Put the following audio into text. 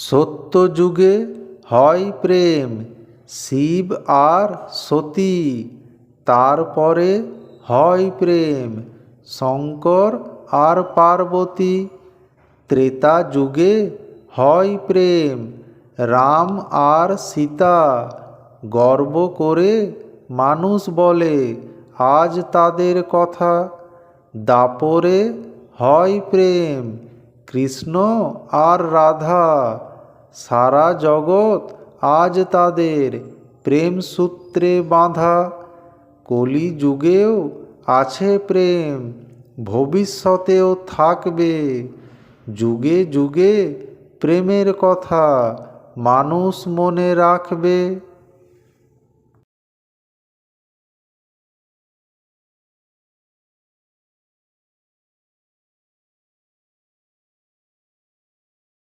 সত্য যুগে হয় প্রেম, শিব আর সতী, তারপরে হয় প্রেম, শঙ্কর আর পার্বতী, ত্রেতা যুগে হয় প্রেম, রাম আর সীতা, গর্ব করে মানুষ বলে আজ তাদের কথা, দাপরে হয় প্রেম, কৃষ্ণ আর রাধা সারা জগৎ আজ তাদের প্রেম সূত্রে বাঁধা। কলি যুগেও আছে প্রেম, ভবিষ্যতেও থাকবে। যুগে যুগে প্রেমের কথা মানুষ মনে রাখবে।